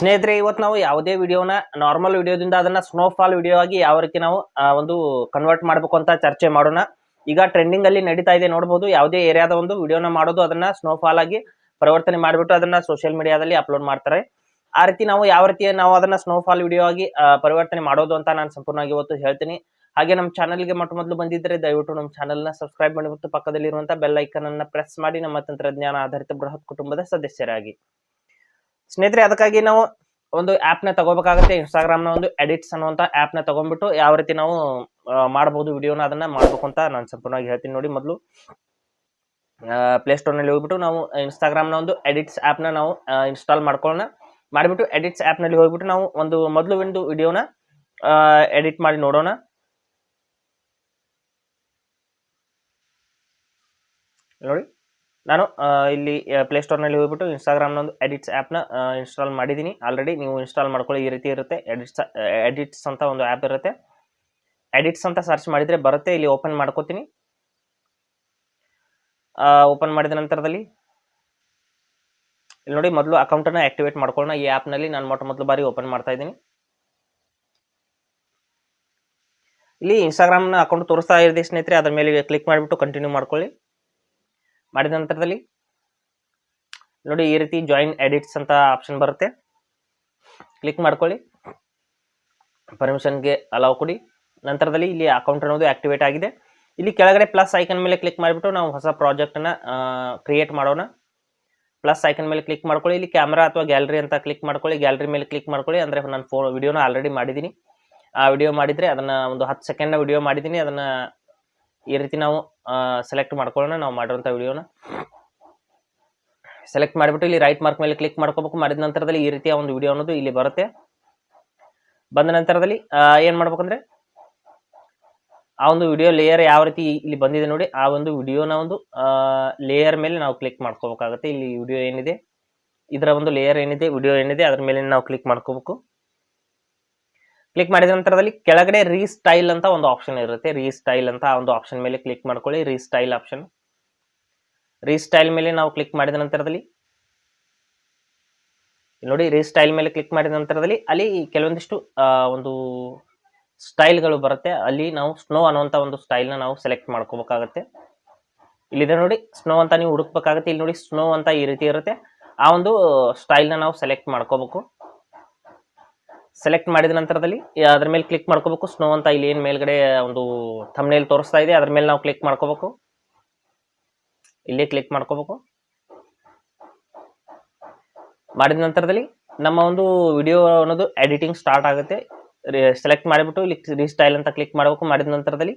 ಸ್ನೇಹಿತರೆ ಇವತ್ತು ನಾವು ಯಾವುದೇ ವಿಡಿಯೋನ ನಾರ್ಮಲ್ ವಿಡಿಯೋದಿಂದ ಅದನ್ನ ಸ್ನೋಫಾಲ್ ವಿಡಿಯೋ ಆಗಿ ಯಾವ ರೀತಿ ನಾವು ಒಂದು ಕನ್ವರ್ಟ್ ಮಾಡಬೇಕು ಅಂತ ಚರ್ಚೆ ಮಾಡೋಣ. ಈಗ ಟ್ರೆಂಡಿಂಗ್ ಅಲ್ಲಿ ನಡೀತಾ ಇದೆ ನೋಡಬಹುದು ಯಾವುದೇ ಏರಿಯಾದ ಒಂದು ವಿಡಿಯೋನ ಮಾಡೋದು ಅದನ್ನ ಸ್ನೋಫಾಲ್ ಆಗಿ ಪರಿವರ್ತನೆ ಮಾಡಿಬಿಟ್ಟು ಅದನ್ನ ಸೋಷಿಯಲ್ ಮೀಡಿಯಾದಲ್ಲಿ ಅಪ್ಲೋಡ್ ಮಾಡ್ತಾರೆ. ಆ ರೀತಿ ನಾವು ಯಾವ ರೀತಿ ನಾವು ಅದನ್ನ ಸ್ನೋಫಾಲ್ ವಿಡಿಯೋ ಆಗಿ ಪರಿವರ್ತನೆ ಮಾಡೋದು ಅಂತ ನಾನು ಸಂಪೂರ್ಣವಾಗಿ ಇವತ್ತು ಹೇಳ್ತೀನಿ. ಹಾಗೆ ನಮ್ಮ ಚಾನಲ್ಗೆ ಮೊಟ್ಟ ಮೊದಲು ಬಂದಿದ್ದರೆ ದಯವಿಟ್ಟು ನಮ್ಮ ಚಾನಲ್ನ ಸಬ್ಸ್ಕ್ರೈಬ್ ಮಾಡಿ ಮತ್ತು ಪಕ್ಕದಲ್ಲಿರುವಂತಹ ಬೆಲ್ ಐಕನ್ ಅನ್ನ ಪ್ರೆಸ್ ಮಾಡಿ. ನಮ್ಮ ತಂತ್ರಜ್ಞಾನ ಆಧಾರಿತ ಬೃಹತ್ ಕುಟುಂಬದ ಸದಸ್ಯರಾಗಿ. ಸ್ನೇಹಿತರೆ, ಅದಕ್ಕಾಗಿ ನಾವು ಒಂದು ಆ್ಯಪ್ನ ತಗೋಬೇಕಾಗುತ್ತೆ. ಇನ್ಸ್ಟಾಗ್ರಾಮ್ನ ಒಂದು ಎಡಿಟ್ಸ್ ಅನ್ನುವಂತ ಆ್ಯಪ್ನ ತಗೊಂಡ್ಬಿಟ್ಟು ಯಾವ ರೀತಿ ನಾವು ಮಾಡಬಹುದು ವಿಡಿಯೋನ ಅದನ್ನ ಮಾಡ್ಬೇಕು ಅಂತ ನಾನು ಸಂಪೂರ್ಣವಾಗಿ ಹೇಳ್ತೀನಿ ನೋಡಿ ಮೊದಲು. ಪ್ಲೇಸ್ಟೋರ್ನಲ್ಲಿ ಹೋಗ್ಬಿಟ್ಟು ನಾವು ಇನ್ಸ್ಟಾಗ್ರಾಮ್ನ ಒಂದು ಎಡಿಟ್ಸ್ ಆ್ಯಪ್ನ ನಾವು ಇನ್ಸ್ಟಾಲ್ ಮಾಡ್ಕೊಳ್ಳೋಣ. ಮಾಡಿಬಿಟ್ಟು ಎಡಿಟ್ಸ್ ಆ್ಯಪ್ನಲ್ಲಿ ನಲ್ಲಿ ಹೋಗ್ಬಿಟ್ಟು ನಾವು ಒಂದು ಮೊದಲು ಒಂದು ವಿಡಿಯೋನ ಎಡಿಟ್ ಮಾಡಿ ನೋಡೋಣ. ನೋಡಿ. ನಾನು ಇಲ್ಲಿ ಪ್ಲೇಸ್ಟೋರ್ನಲ್ಲಿ ಹೋಗ್ಬಿಟ್ಟು ಇನ್ಸ್ಟಾಗ್ರಾಮ್ ಒಂದು ಎಡಿಟ್ಸ್ ಆ್ಯಪ್ನ ಇನ್ಸ್ಟಾಲ್ ಮಾಡಿದ್ದೀನಿ. ಆಲ್ರೆಡಿ ನೀವು ಇನ್ಸ್ಟಾಲ್ ಮಾಡ್ಕೊಳ್ಳಿ ಈ ರೀತಿ ಇರುತ್ತೆ. ಎಡಿಟ್ಸ್ ಎಡಿಟ್ಸ್ ಅಂತ ಒಂದು ಆ್ಯಪ್ ಇರುತ್ತೆ. ಎಡಿಟ್ಸ್ ಅಂತ ಸರ್ಚ್ ಮಾಡಿದರೆ ಬರುತ್ತೆ. ಇಲ್ಲಿ ಓಪನ್ ಮಾಡ್ಕೋತೀನಿ. ಓಪನ್ ಮಾಡಿದ ನಂತರದಲ್ಲಿ ಇಲ್ಲಿ ನೋಡಿ ಮೊದಲು ಅಕೌಂಟನ್ನು ಆಕ್ಟಿವೇಟ್ ಮಾಡ್ಕೊಳ್ಳೋಣ. ಈ ಆ್ಯಪ್ನಲ್ಲಿ ನಲ್ಲಿ ನಾನು ಮೊಟ್ಟ ಮೊದಲು ಬಾರಿ ಓಪನ್ ಮಾಡ್ತಾ ಇದ್ದೀನಿ. ಇಲ್ಲಿ ಇನ್ಸ್ಟಾಗ್ರಾಮ್ನ ಅಕೌಂಟ್ ತೋರಿಸ್ತಾ ಇದೆ ಸ್ನೇಹಿತರೆ. ಅದ್ರ ಮೇಲೆ ಕ್ಲಿಕ್ ಮಾಡಿಬಿಟ್ಟು ಕಂಟಿನ್ಯೂ ಮಾಡ್ಕೊಳ್ಳಿ. ಮಾಡಿದ ನಂತರದಲ್ಲಿ? ನೋಡಿ, ಈ ರೀತಿ ಜಾಯಿನ್ ಎಡಿಟ್ಸ್ ಅಂತ ಆಪ್ಷನ್ ಬರುತ್ತೆ. ಕ್ಲಿಕ್ ಮಾಡ್ಕೊಳ್ಳಿ. ಪರ್ಮಿಷನ್ಗೆ ಅಲೌ ಕೊಡಿ. ನಂತರದಲ್ಲಿ ಇಲ್ಲಿ ಅಕೌಂಟ್ ಅನ್ನೋದು ಆಕ್ಟಿವೇಟ್ ಆಗಿದೆ. ಇಲ್ಲಿ ಕೆಳಗಡೆ ಪ್ಲಸ್ ಐಕನ್ ಮೇಲೆ ಕ್ಲಿಕ್ ಮಾಡಿಬಿಟ್ಟು ನಾವು ಹೊಸ ಪ್ರಾಜೆಕ್ಟನ್ನ ಕ್ರಿಯೇಟ್ ಮಾಡೋಣ. ಪ್ಲಸ್ ಐಕನ್ ಮೇಲೆ ಕ್ಲಿಕ್ ಮಾಡ್ಕೊಳ್ಳಿ. ಇಲ್ಲಿ ಕ್ಯಾಮ್ರಾ ಅಥವಾ ಗ್ಯಾಲರಿ ಅಂತ ಕ್ಲಿಕ್ ಮಾಡ್ಕೊಳ್ಳಿ. ಗ್ಯಾಲರಿ ಮೇಲೆ ಕ್ಲಿಕ್ ಮಾಡ್ಕೊಳ್ಳಿ. ಅಂದರೆ ನಾನು ಫೋ ವಿಡಿಯೋನ ಆಲ್ರೆಡಿ ಮಾಡಿದ್ದೀನಿ. ಆ ವಿಡಿಯೋ ಮಾಡಿದರೆ ಅದನ್ನು ಒಂದು ಹತ್ತು ಸೆಕೆಂಡ್ನ ವಿಡಿಯೋ ಮಾಡಿದ್ದೀನಿ. ಅದನ್ನು ಈ ರೀತಿ ನಾವು ಸೆಲೆಕ್ಟ್ ಮಾಡ್ಕೊಳ್ಳೋಣ, ನಾವು ಮಾಡಿರೋಂಥ ವಿಡಿಯೋನ. ಸೆಲೆಕ್ಟ್ ಮಾಡಿಬಿಟ್ಟು ಇಲ್ಲಿ ರೈಟ್ ಮಾರ್ಕ್ ಮೇಲೆ ಕ್ಲಿಕ್ ಮಾಡ್ಕೋಬೇಕು. ಮಾಡಿದ ನಂತರದಲ್ಲಿ ಈ ರೀತಿಯ ಒಂದು ವಿಡಿಯೋ ಅನ್ನೋದು ಇಲ್ಲಿ ಬರುತ್ತೆ. ಬಂದ ನಂತರದಲ್ಲಿ ಏನ್ ಮಾಡ್ಬೇಕಂದ್ರೆ, ಆ ಒಂದು ವಿಡಿಯೋ ಲೇಯರ್ ಯಾವ ರೀತಿ ಇಲ್ಲಿ ಬಂದಿದೆ ನೋಡಿ, ಆ ಒಂದು ವಿಡಿಯೋನ ಒಂದು ಲೇಯರ್ ಮೇಲೆ ನಾವು ಕ್ಲಿಕ್ ಮಾಡ್ಕೋಬೇಕಾಗುತ್ತೆ. ಇಲ್ಲಿ ವಿಡಿಯೋ ಏನಿದೆ, ಇದರ ಒಂದು ಲೇಯರ್ ಏನಿದೆ, ವಿಡಿಯೋ ಏನಿದೆ, ಅದರ ಮೇಲೆ ನಾವು ಕ್ಲಿಕ್ ಮಾಡ್ಕೋಬೇಕು. ಕ್ಲಿಕ್ ಮಾಡಿದ ನಂತರದಲ್ಲಿ ಕೆಳಗಡೆ ರೀಸ್ಟೈಲ್ ಅಂತ ಒಂದು ಆಪ್ಷನ್ ಇರುತ್ತೆ. ರೀಸ್ಟೈಲ್ ಅಂತ ಒಂದು ಆಪ್ಷನ್ ಮೇಲೆ ಕ್ಲಿಕ್ ಮಾಡ್ಕೊಳ್ಳಿ. ರೀಸ್ಟೈಲ್ ಆಪ್ಷನ್ ರೀಸ್ಟೈಲ್ ಮೇಲೆ ನಾವು ಕ್ಲಿಕ್ ಮಾಡಿದ ನಂತರದಲ್ಲಿ ನೋಡಿ ರೀಸ್ಟೈಲ್ ಮೇಲೆ ಕ್ಲಿಕ್ ಮಾಡಿದ ನಂತರದಲ್ಲಿ ಅಲ್ಲಿ ಕೆಲವೊಂದಿಷ್ಟು ಒಂದು ಸ್ಟೈಲ್ಗಳು ಬರುತ್ತೆ. ಅಲ್ಲಿ ನಾವು ಸ್ನೋ ಅನ್ನುವಂಥ ಒಂದು ಸ್ಟೈಲ್ನ ನಾವು ಸೆಲೆಕ್ಟ್ ಮಾಡ್ಕೋಬೇಕಾಗತ್ತೆ. ಇಲ್ಲಿದೆ ನೋಡಿ ಸ್ನೋ ಅಂತ ನೀವು ಹುಡುಕ್ಬೇಕಾಗತ್ತೆ. ಇಲ್ಲಿ ನೋಡಿ ಸ್ನೋ ಅಂತ ಈ ರೀತಿ ಇರುತ್ತೆ. ಆ ಒಂದು ಸ್ಟೈಲ್ನ ನಾವು ಸೆಲೆಕ್ಟ್ ಮಾಡ್ಕೋಬೇಕು. ಸೆಲೆಕ್ಟ್ ಮಾಡಿದ ನಂತರದಲ್ಲಿ ಅದ್ರ ಮೇಲೆ ಕ್ಲಿಕ್ ಮಾಡ್ಕೋಬೇಕು. ಸ್ನೋ ಅಂತ ಇಲ್ಲಿ ಏನು ಮೇಲ್ಗಡೆ ಒಂದು ಥಮ್ನೇಲ್ ತೋರಿಸ್ತಾ ಇದೆ, ಅದ್ರ ಮೇಲೆ ನಾವು ಕ್ಲಿಕ್ ಮಾಡ್ಕೋಬೇಕು. ಇಲ್ಲೇ ಕ್ಲಿಕ್ ಮಾಡ್ಕೋಬೇಕು. ಮಾಡಿದ ನಂತರದಲ್ಲಿ ನಮ್ಮ ಒಂದು ವಿಡಿಯೋ ಅನ್ನೋದು ಎಡಿಟಿಂಗ್ ಸ್ಟಾರ್ಟ್ ಆಗುತ್ತೆ. ಸೆಲೆಕ್ಟ್ ಮಾಡಿಬಿಟ್ಟು ಇಲ್ಲಿ ರೀಸ್ಟೈಲ್ ಅಂತ ಕ್ಲಿಕ್ ಮಾಡಬೇಕು. ಮಾಡಿದ ನಂತರದಲ್ಲಿ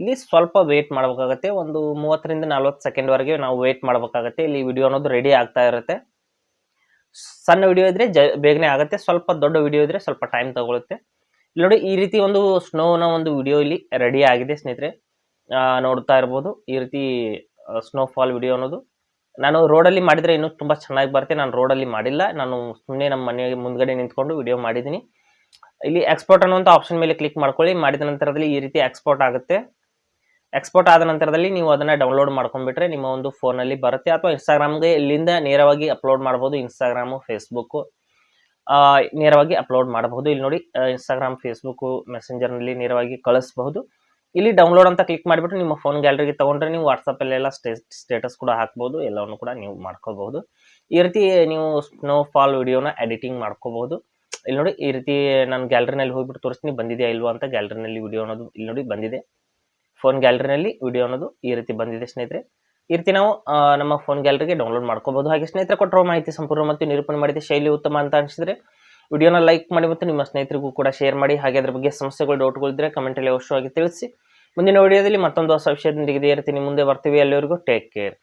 ಇಲ್ಲಿ ಸ್ವಲ್ಪ ವೇಟ್ ಮಾಡಬೇಕಾಗತ್ತೆ. ಒಂದು ಮೂವತ್ತರಿಂದ ನಲ್ವತ್ತು ಸೆಕೆಂಡ್ ವರೆಗೆ ನಾವು ವೇಟ್ ಮಾಡಬೇಕಾಗತ್ತೆ. ಇಲ್ಲಿ ವಿಡಿಯೋ ಅನ್ನೋದು ರೆಡಿ ಆಗ್ತಾ ಇರುತ್ತೆ. ಸಣ್ಣ ವಿಡಿಯೋ ಇದ್ರೆ ಜ, ಬೇಗನೆ ಆಗುತ್ತೆ. ಸ್ವಲ್ಪ ದೊಡ್ಡ ವಿಡಿಯೋ ಇದ್ರೆ ಸ್ವಲ್ಪ ಟೈಮ್ ತಗೊಳುತ್ತೆ. ಇಲ್ಲಿ ನೋಡಿ, ಈ ರೀತಿ ಒಂದು ಸ್ನೋನ ಒಂದು ವಿಡಿಯೋ ಇಲ್ಲಿ ರೆಡಿ ಆಗಿದೆ ಸ್ನೇಹಿತರೆ. ನೋಡ್ತಾ ಇರ್ಬೋದು. ಈ ರೀತಿ ಸ್ನೋಫಾಲ್ ವಿಡಿಯೋ ಅನ್ನೋದು. ನಾನು ರೋಡಲ್ಲಿ ಮಾಡಿದರೆ ಇನ್ನೂ ತುಂಬ ಚೆನ್ನಾಗಿ ಬರುತ್ತೆ. ನಾನು ರೋಡಲ್ಲಿ ಮಾಡಿಲ್ಲ. ನಾನು ಸುಮ್ಮನೆ ನಮ್ಮ ಮನೆಯ ಮುಂದ್ಗಡೆ ನಿಂತ್ಕೊಂಡು ವಿಡಿಯೋ ಮಾಡಿದ್ದೀನಿ. ಇಲ್ಲಿ ಎಕ್ಸ್ಪೋರ್ಟ್ ಅನ್ನುವಂಥ ಆಪ್ಷನ್ ಮೇಲೆ ಕ್ಲಿಕ್ ಮಾಡ್ಕೊಳ್ಳಿ. ಮಾಡಿದ ನಂತರದಲ್ಲಿ ಈ ರೀತಿ ಎಕ್ಸ್ಪೋರ್ಟ್ ಆಗುತ್ತೆ. ಎಕ್ಸ್ಪೋರ್ಟ್ ಆದ ನಂತರದಲ್ಲಿ ನೀವು ಅದನ್ನು ಡೌನ್ಲೋಡ್ ಮಾಡ್ಕೊಂಡ್ಬಿಟ್ರೆ ನಿಮ್ಮ ಒಂದು ಫೋನಲ್ಲಿ ಬರುತ್ತೆ. ಅಥವಾ ಇನ್ಸ್ಟಾಗ್ರಾಮ್ಗೆ ಇಲ್ಲಿಂದ ನೇರವಾಗಿ ಅಪ್ಲೋಡ್ ಮಾಡ್ಬೋದು. ಇನ್ಸ್ಟಾಗ್ರಾಮು ಫೇಸ್ಬುಕ್ಕು ನೇರವಾಗಿ ಅಪ್ಲೋಡ್ ಮಾಡಬಹುದು ಇಲ್ಲಿ ನೋಡಿ ಇನ್ಸ್ಟಾಗ್ರಾಮ್ ಫೇಸ್ಬುಕ್ಕು ಮೆಸೆಂಜರ್ನಲ್ಲಿ ನೇರವಾಗಿ ಕಳಿಸಬಹುದು. ಇಲ್ಲಿ ಡೌನ್ಲೋಡ್ ಅಂತ ಕ್ಲಿಕ್ ಮಾಡಿಬಿಟ್ಟು ನಿಮ್ಮ ಫೋನ್ ಗ್ಯಾಲರಿಗೆ ತೊಗೊಂಡ್ರೆ ನೀವು ವಾಟ್ಸಪ್ಪಲ್ಲೆಲ್ಲ ಸ್ಟೇ ಸ್ಟೇಟಸ್ ಕೂಡ ಹಾಕ್ಬೋದು. ಎಲ್ಲವನ್ನು ಕೂಡ ನೀವು ಮಾಡ್ಕೋಬಹುದು. ಈ ರೀತಿ ನೀವು ಸ್ನೋ ಫಾಲ್ ವಿಡಿಯೋನ ಎಡಿಟಿಂಗ್ ಮಾಡ್ಕೋಬಹುದು. ಇಲ್ಲಿ ನೋಡಿ, ಈ ರೀತಿ ನಾನು ಗ್ಯಾಲರಿನಲ್ಲಿ ಹೋಗ್ಬಿಟ್ಟು ತೋರಿಸ್ತೀನಿ. ಬಂದಿದೆಯಾ ಇಲ್ವಾ ಅಂತ ಗ್ಯಾಲರಿನಲ್ಲಿ ವಿಡಿಯೋ ಅನ್ನೋದು ಇಲ್ಲಿ ನೋಡಿ ಬಂದಿದೆ. ಫೋನ್ ಗ್ಯಾಲರಿನಲ್ಲಿ ವಿಡಿಯೋ ಅನ್ನೋದು ಈ ರೀತಿ ಬಂದಿದೆ ಸ್ನೇಹಿತರೆ. ಈ ರೀತಿ ನಾವು ನಮ್ಮ ಫೋನ್ ಗ್ಯಾಲರಿಗೆ ಡೌನ್ಲೋಡ್ ಮಾಡ್ಕೋಬಹುದು ಹಾಗೆ ಸ್ನೇಹಿತರೆ, ಕೊಟ್ಟಿರೋ ಮಾಹಿತಿ ಸಂಪೂರ್ಣ ಮತ್ತು ನಿರೂಪಣೆ ಮಾಡಿದ ಶೈಲಿ ಉತ್ತಮ ಅಂತ ಅನಿಸಿದ್ರೆ ವಿಡಿಯೋನ ಲೈಕ್ ಮಾಡಿ ಮತ್ತು ನಿಮ್ಮ ಸ್ನೇಹಿತರಿಗೂ ಕೂಡ ಶೇರ್ ಮಾಡಿ. ಹಾಗೆ ಅದ್ರ ಬಗ್ಗೆ ಸಮಸ್ಯೆಗಳು ಡೌಟ್ಗಳು ಇದ್ದರೆ ಕಮೆಂಟಲ್ಲಿ ಅವಶ್ಯವಾಗಿ ತಿಳಿಸಿ. ಮುಂದಿನ ವಿಡಿಯೋದಲ್ಲಿ ಮತ್ತೊಂದು ಹೊಸ ವಿಷಯದೊಂದಿಗೆ ಇದೇ ರೀತಿ ನಿಮ್ಮ ಮುಂದೆ ಬರ್ತೀವಿ. ಅಲ್ಲಿವರೆಗೂ ಟೇಕ್ ಕೇರ್